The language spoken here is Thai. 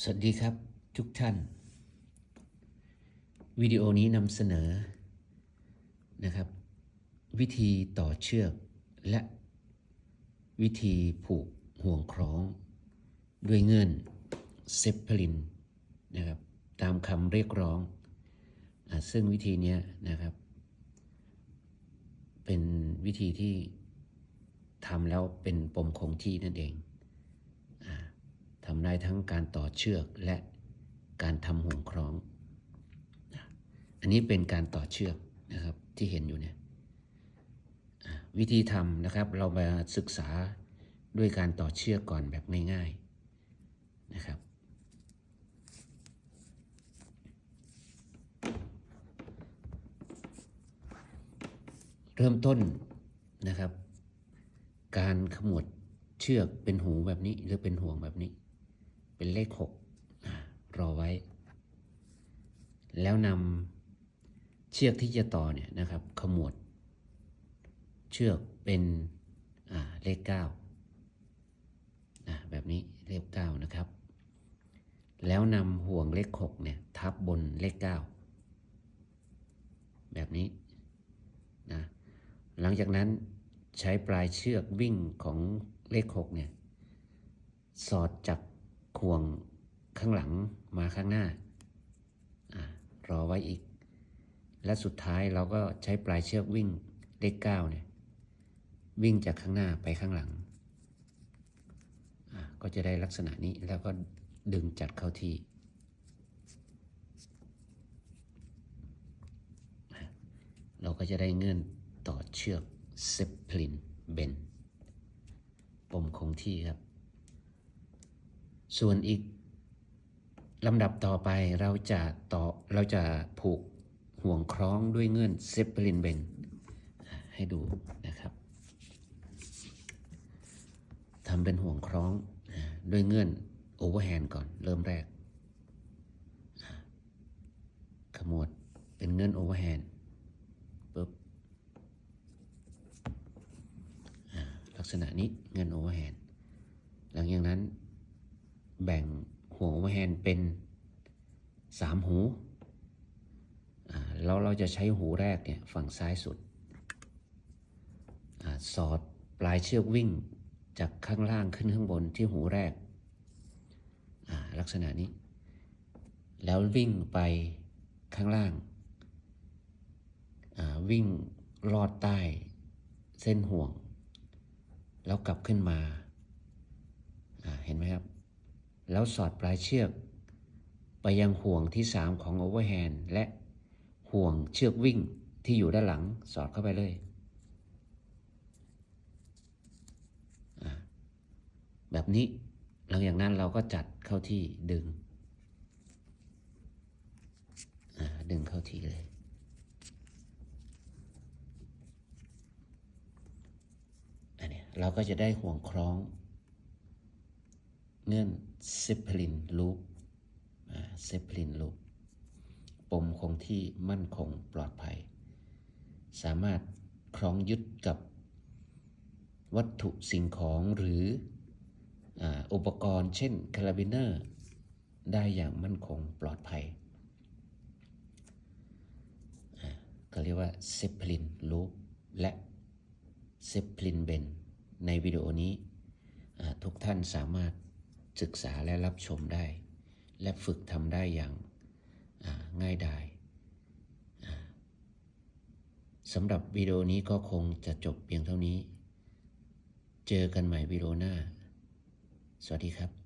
สวัสดีครับทุกท่าน วิดีโอนี้นำเสนอนะครับ วิธีต่อเชือกและวิธีผูกห่วงคล้อง ด้วยเงื่อนเซปเพลินนะครับตามคำเรียกร้องอซึ่งวิธีนี้นะครับ เป็นวิธีที่ทำแล้วเป็นปมคงที่นั่นเอง ทำได้ทั้งการต่อเชือกและการทำห่วงคล้อง อันนี้เป็นการต่อเชือกนะครับที่เห็นอยู่เนี่ยวิธีทำนะครับเรามาศึกษาด้วยการต่อเชือกก่อนแบบง่ายๆนะครับเริ่มต้นนะครับ การขมวดเชือกเป็นหูแบบนี้หรือเป็นห่วงแบบนี้ เป็นเลขหกรอไว้ แล้วนำเชือกที่จะต่อเนี่ยนะครับ ขมวด เชือกเป็นเลขเก้านะแบบนี้เลขเก้านะครับ แล้วนำห่วงเลขหกเนี่ยทับบนเลขเก้าแบบนี้นะหลังจากนั้นใช้ปลายเชือกวิ่งของเลขหกเนี่ยสอดจา กห่วงข้างหลังมาข้างหน้าอรอไว้อีก และสุดท้ายเราก็ใช้ปลายเชือกวิ่งเลขเก้าเนี่ยวิ่งจากข้างหน้าไปข้างหลัง ก็จะได้ลักษณะนี้แล้วก็ดึงจัดเข้าที่ เราก็จะได้เงื่อนต่อเชือกเซปลินเบนปมคงที่ครับ ส่วนอีกลำดับต่อไปเราจะต่อเราจะผูกห่วงคล้องด้วยเงื่อนเซปพลินเบนให้ดูนะครับทำเป็นห่วงคล้องด้วยเงื่อนโอเวอร์แฮนก่อนเริ่มแรก ขมวดเป็นเงื่อนโอเวอร์แฮนปุ๊บลักษณะนี้เงินโอเวอร์แฮนหลังจากนั้น แบ่งห่วงโอเวอร์แฮนเป็นสามหูแล้วเราจะใช้หูแรกเนี่ยฝั่งซ้ายสุดอสอดปลายเชือกวิ่งจากข้างล่างขึ้นข้างบนที่หูแรก ลักษณะนี้ แล้ววิ่งไปข้างล่างาวิ่งลอดใต้เส้นห่วง แล้วกลับขึ้นมาาเห็นไหมครับ แล้วสอดปลายเชือก ไปยังห่วงที่ 3 ของโอเวอร์แฮนและห่วงเชือกวิ่งที่อยู่ด้านหลังสอดเข้าไปเลย แบบนี้หลังจากนั้นเราก็จัดเข้าที่ดึง ดึงเข้าที่เลยอันนี้เราก็จะได้ห่วงคล้อง เงื่อนเซปเพลินลูปเซปเพลินลูปปมคงที่มั่นคงปลอดภัย สามารถคล้องยึดกับวัตถุสิ่งของหรืออุปกรณ์เช่นคาราบิเนอร์ ได้อย่างมั่นคงปลอดภัยอ่าก็เรียกว่าเซปเพลินลูปและเซปพลินเบนในวิดีโอนี้ทุกท่านสามารถ ศึกษาและรับชมได้ และฝึกทำได้อย่างาง่ายดายสำหรับวิดีโอนี้ก็คงจะจบเพียงเท่านี้ เจอกันใหม่วิดีโอหน้า สวัสดีครับ